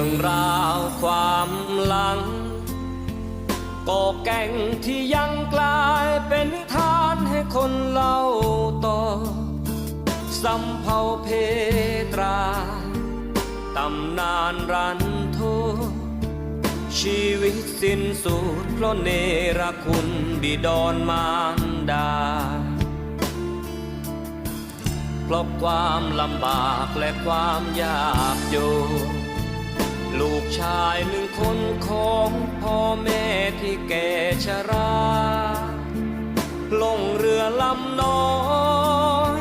รื่องราวความหลังก่อแก่งที่ยังกลายเป็นนิทานให้คนเล่าต่อสำเภาเพตราตำนานรันโทชีวิตสิ้นสุดเพราะเนรคุณบิดอนมารดา เพราะความลำบากและความยากจน ลูกชายหนึ่งคนของพ่อแม่ที่แก่ชรา ลงเรือลำน้อย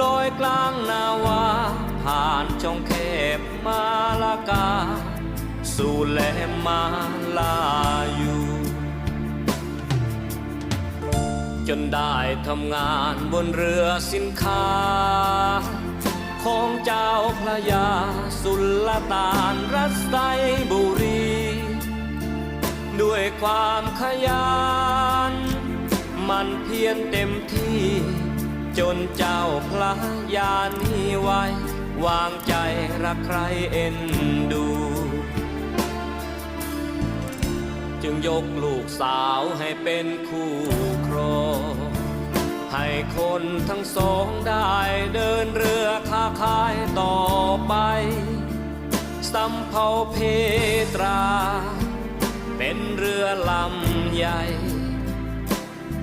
ลอยกลางนาวา ผ่านช่องแคบมาลากา สู่แหลมมาลาอยู่ จนได้ทำงานบนเรือสินค้า ของเจ้าพระยาสุลต่านรัสไซบุรี ด้วยความขยันมันเพียรเต็มที่ จนเจ้าพระยานี้ไว้ วางใจรักใครเอ็นดู จึงยกลูกสาวให้เป็นคู่ครอง ให้คนทั้งสองได้เดินเรือค้าขายต่อไปสำเภาเพตรา เป็นเรือลำใหญ่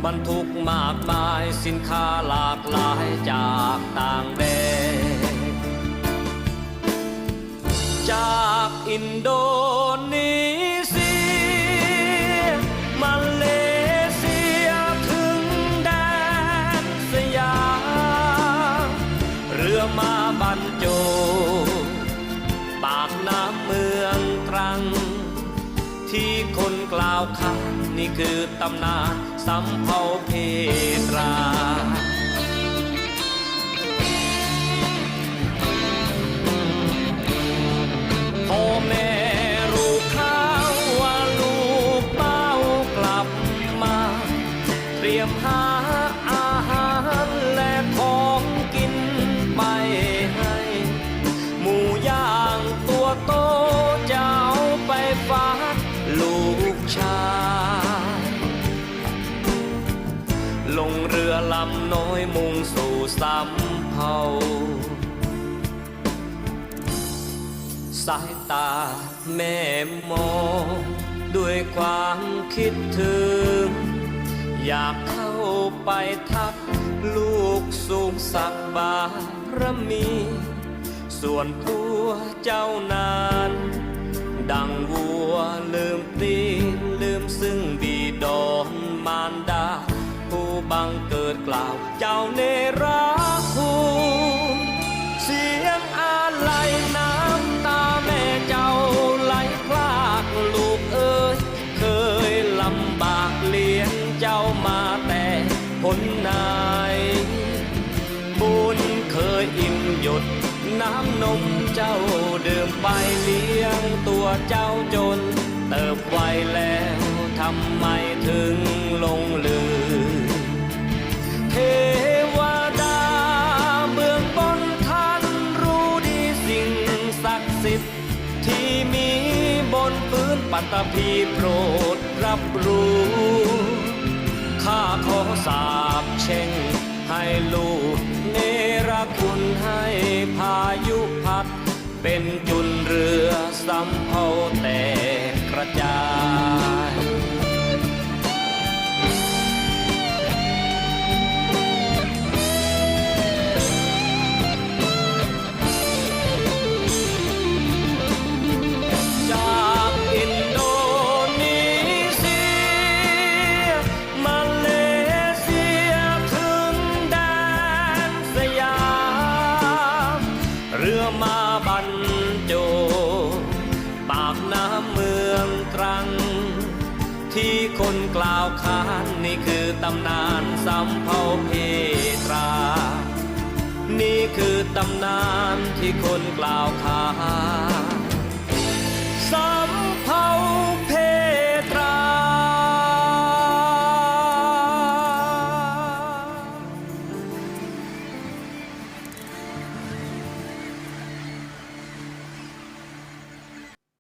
บรรทุกมากมายสินค้าหลากหลายจากต่างแดนจากอินโด รือมาบรรจุปากน้ำเมืองตรัง ที่คนกล่าวขานนี่คือตำนานสำเภาเพตรา ลงเรือลำน้อยมุ่งสู่สำเภาสายตาแม่มอง ด้วยความคิดถึง อยากเข้าไปทัก ลูกสูงสักบารมี ส่วนตัวเจ้านาน ดังวัวลืมตีนลืมซึ่งบีดอนมารด บังเกิดกล่าวเจ้าเนรคุณเสียงอาลัยน้ำตาแม่เจ้าไหลพลากลูกเอ้ยเคยลำบากเลี้ยงเจ้ามาแต่ผลไหนบุญเคยอิ่มหยดน้ำนมเจ้าดื่มไปเลี้ยงตัวเจ้าจน เติบไวแล้วทำไมถึงลงลืม ตาพีโปรดรับรู้ข้าขอสาบเช่งให้ลูกเนรคุณให้พายุพัด เป็นจุนเรือสำเภาแต่กระจาย ที่คนกล่าวขานนี่คือตำนานสำเภาเพตรา นี่คือตำนานที่คนกล่าวขาน